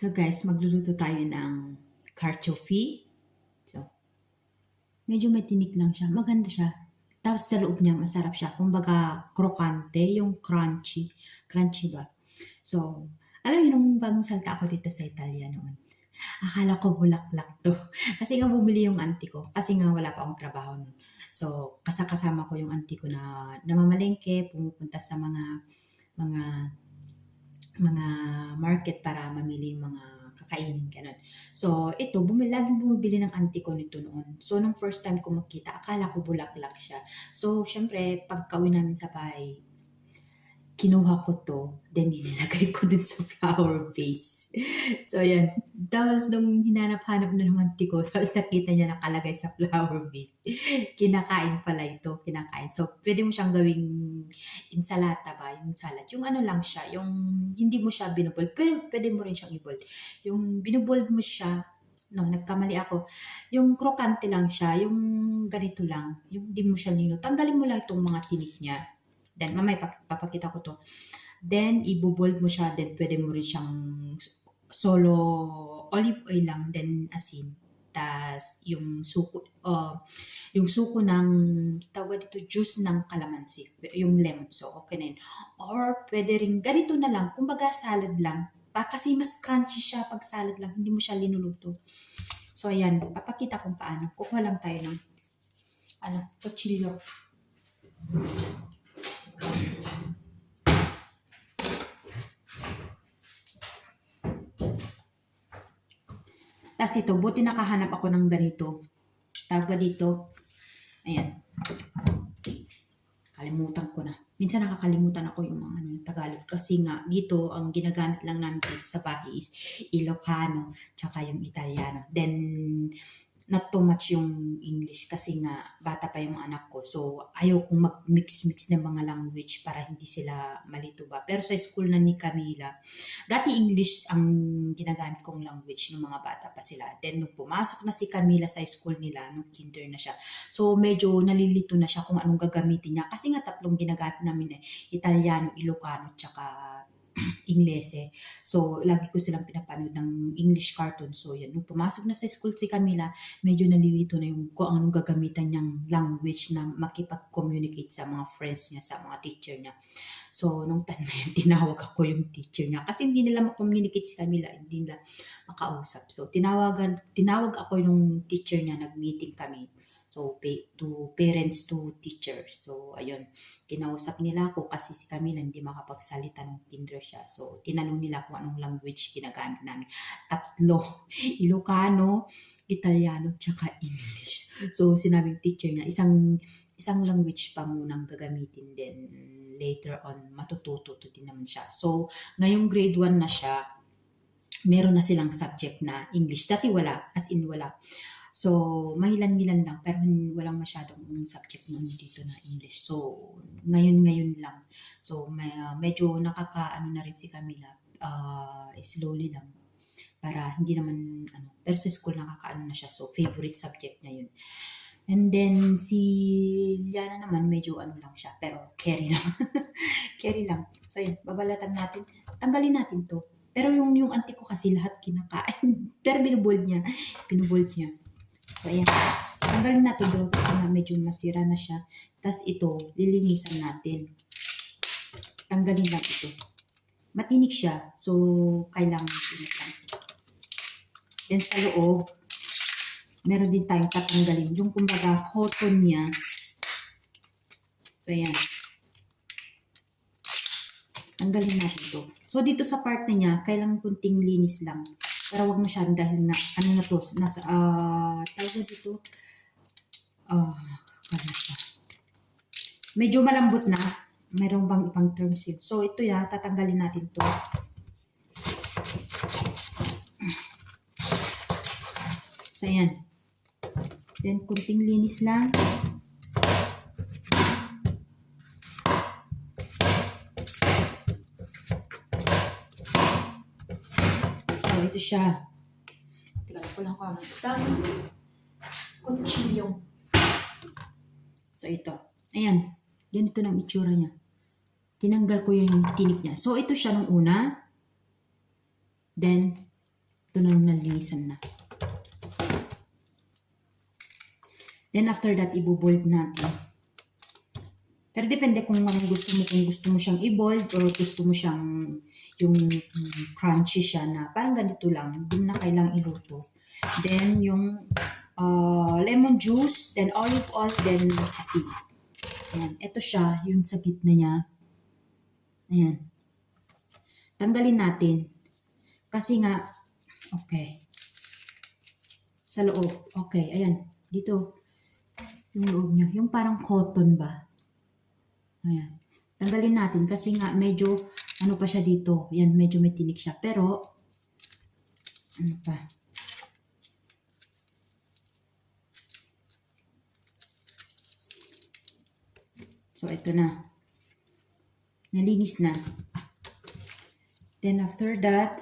So guys, magluluto tayo ng carchofie. So, medyo may tinik lang siya. Maganda siya. Tapos sa loob niya, masarap siya. Kumbaga, krokante, yung crunchy. Crunchy ba? So, alam niyo, nung bagong salta ako dito sa Italia noon, akala ko bulaklak to. Kasi nga bumili yung auntie ko. Kasi nga wala pa akong trabaho noon. So, kasakasama ko yung auntie ko na namamalengke, pumupunta sa mga mga mga market para mamili yung mga kakainin ganun. So, ito, bumili, laging bumibili ng auntie ko nito noon. So, nung first time ko makita, akala ko bulaklak siya. So, syempre, pagka-uwi namin sa bahay, kinuha ko to, then nilagay ko dun sa flower vase. So, yan. Tapos, nung hinanap-hanap na ng auntie ko, tapos nakita niya nakalagay sa flower vase. Kinakain pala ito, kinakain. So, pwede mo siyang gawing insalata ba, yung salad. Yung ano lang siya, yung hindi mo siya binubold. Pero pwede mo rin siyang i-bold. Yung binubold mo siya, no, nagkamali ako. Yung krokante lang siya, yung ganito lang, yung hindi mo siya nino. Tanggalin mo lang itong mga tinik niya. Then, mamaya pap- papakita ko to. Then, ibubold mo siya. Then, pwede mo rin siyang solo olive oil lang. Then, asin. Tas yung suko, uh, yung suko ng, tawag dito, juice ng calamansi. Yung lemon. So, okay na yun. Or, pwede rin, ganito na lang. Kumbaga, salad lang. Pa, kasi mas crunchy siya pag salad lang. Hindi mo siya linuluto. So, ayan. Papakita kung paano. Kukuha lang tayo ng, ano, kutsilyo. Tapos ito, buti nakahanap ako ng ganito. Tawag ba dito? Ayan. Kalimutan ko na. Minsan nakakalimutan ako yung mga ano, Tagalog. Kasi nga, dito, ang ginagamit lang namin dito sa bahay is Ilocano, tsaka yung Italiano. Then, not too much yung English kasi nga bata pa yung anak ko. So, ayaw kong mag-mix-mix ng mga language para hindi sila malito ba. Pero sa school na ni Camila, dati English ang ginagamit kong language ng mga bata pa sila. Then, nung pumasok na si Camila sa school nila, nung kinder na siya, so medyo nalilito na siya kung anong gagamitin niya. Kasi nga tatlong ginagamit namin eh, Italiano, Ilocano, tsaka Inglese. So, lagi ko silang pinapanood ng English cartoon. So, yun. Nung pumasok na sa school si Camila, medyo nalilito na yung kung anong gagamitan niyang language na makipag-communicate sa mga friends niya, sa mga teacher niya. So, nung time na yun, tinawag ako yung teacher niya. Kasi hindi nila makommunicate si Camila, hindi nila makausap. So, tinawagan, tinawag ako yung teacher niya, nag-meeting kami. So, pay, to parents to teachers. So, ayun. Kinausap nila ako kasi si Camila hindi makapagsalita ng kinder siya. So, tinanong nila kung anong language ginagamit namin. Tatlo. Ilocano, Italiano, tsaka English. So, sinabing teacher niya, isang isang language pa munang gagamitin din later on matututo to din naman siya. So, ngayong grade 1 na siya, meron na silang subject na English. Dati wala, as in wala. So, mahilan-hilan lang, pero walang masyadong subject noon dito na English. So, ngayon-ngayon lang. So, may, uh, medyo nakakaano na rin si Camila, uh, slowly lang. Para hindi naman, ano, pero sa school nakakaano na siya. So, favorite subject niya yun. And then, si Liana naman, medyo ano lang siya, pero carry lang. carry lang. So, yun, babalatan natin. Tanggalin natin to. Pero yung, yung auntie ko kasi lahat kinakain. pero binubold niya. Binubold niya. So, ayan. Tanggalin natin do kasi nga medyo masira na siya. Tapos ito, lilinisan natin. Tanggalin lang ito. Matinik siya. So, kailangan linisan. Then sa loob, meron din tayong tatanggalin. Yung kumbaga, cotton niya. So, ayan. Tanggalin natin ito. So, dito sa part na niya, kailangan kunting linis lang. Pero wag masyadong dahil na, ano na to, nasa, ah, tawag dito, ah, kaya siya. Medyo malambot na. Mayroong bang ibang terms yun. So, ito ya, tatanggalin natin to. So, ayan. Then, kunting linis lang. So, ito siya. Tingnan ko lang kung ano. Isang kutsilyo. So, ito. Ayan. Ganito ng itsura niya. Tinanggal ko yung tinik niya. So, ito siya nung una. Then, Ito na yung nalinisan na. Then after that, ibubold natin. Pero depende kung anong gusto mo. Kung gusto mo siyang i-bold or gusto mo siyang yung mm, crunchy siya na parang ganito lang. Hindi mo na kailangang iluto. Then yung uh, lemon juice, then olive oil, then asin. Ayan. Ito siya, yung sa gitna niya. Ayan. Tanggalin natin. Kasi nga, okay. Sa loob. Okay, ayan. Dito. Yung loob niya. Yung parang cotton ba? Ayan. Tanggalin natin kasi nga medyo ano pa siya dito. Yan, medyo may tinik siya. Pero, ano pa? So, ito na. Nalinis na. Then, after that,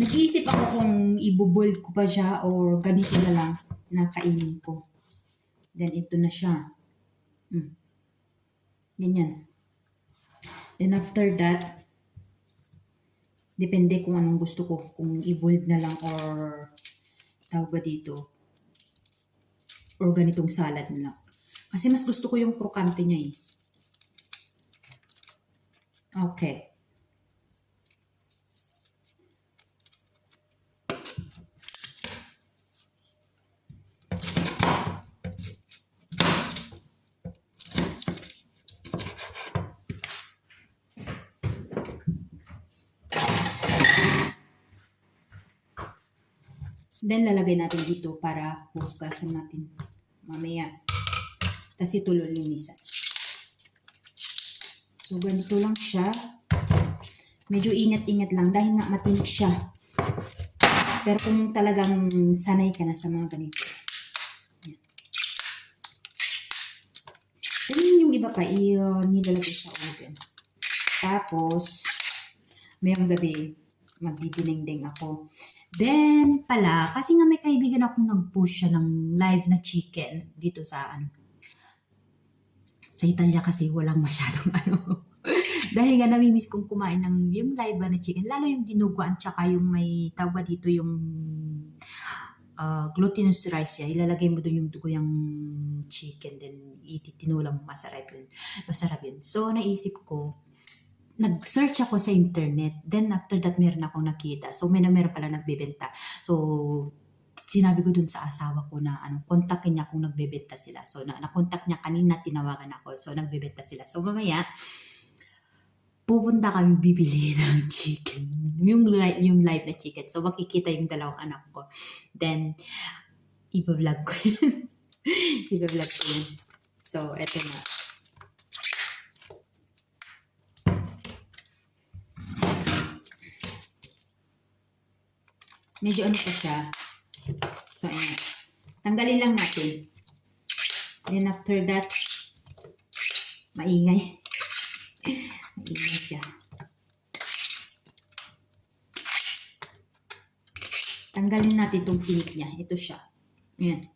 nag-iisip ako kung ibubold ko pa siya or ganito na lang na kainin ko. Then, ito na siya. Mm. Ganyan. Then after that, depende kung anong gusto ko. Kung i-bold na lang or tawag ba dito? Or ganitong salad na lang. Kasi mas gusto ko yung krokante niya eh. Okay. Then, lalagay natin dito para hugasan natin mamaya. Tapos ito lulinisan. So, ganito lang siya. Medyo ingat-ingat lang dahil nga matinik siya. Pero kung talagang sanay ka na sa mga ganito. Yan. Ganyan yung iba pa, i- uh, nilalagay sa oven. Tapos, mayang gabi, magdidinengdeng ako. Then, pala, kasi nga may kaibigan akong nag-push siya ng live na chicken dito sa ano. Sa Italia kasi walang masyadong ano. Dahil nga namimiss kong kumain ng yung live na chicken. Lalo yung dinuguan tsaka yung may tawag ba dito yung uh, glutinous rice ya. Ilalagay mo doon yung dugo yung chicken. Then ititinulang mo. Masarap yun. Masarap yun. So, naisip ko, nag-search ako sa internet. Then after that, meron akong nakita. So may na meron pala nagbebenta. So sinabi ko dun sa asawa ko na ano, kontakin niya kung nagbebenta sila. So na nakontak niya kanina, tinawagan ako. So nagbebenta sila. So mamaya, pupunta kami bibili ng chicken. Yung, li- yung live na chicken. So makikita yung dalawang anak ko. Then, iba-vlog ko yun. iba-vlog ko yun. So, eto na. Medyo ano pa siya. So, ayan. Tanggalin lang natin. Then after that, maingay. maingay siya. Tanggalin natin itong tinik niya. Ito siya. Ayan.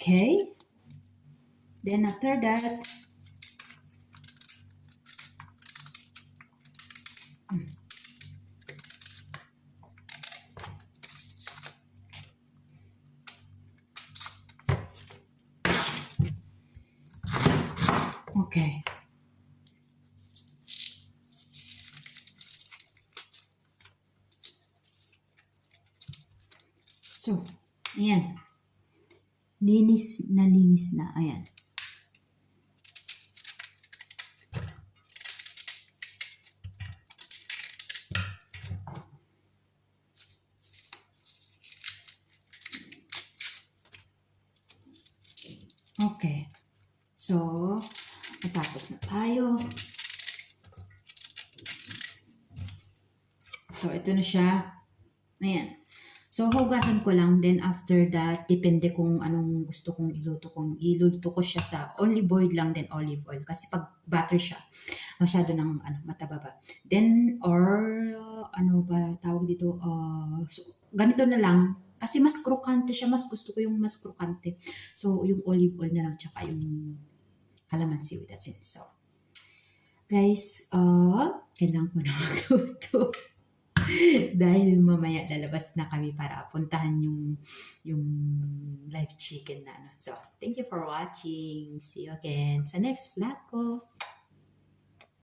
Okay. Then after that, Okay. So, ayan. Linis na linis na. Ayan. Okay. So, natapos na tayo. So, ito na siya. Ayan. So, hugasan ko lang. Then, after that, depende kung anong gusto kong iluto. Kung iluto ko siya sa only boiled lang, then olive oil. Kasi pag butter siya, masyado ng ano, mataba ba. Then, or, ano ba, tawag dito, uh, so, ganito na lang. Kasi mas krokante siya. Mas gusto ko yung mas krokante. So, yung olive oil na lang, tsaka yung kalamansi with asin. So, Guys, ah, kailangan ko na magluto. Dahil mamaya lalabas na kami para puntahan yung yung live chicken na ano. So, thank you for watching. See you again sa next vlog ko.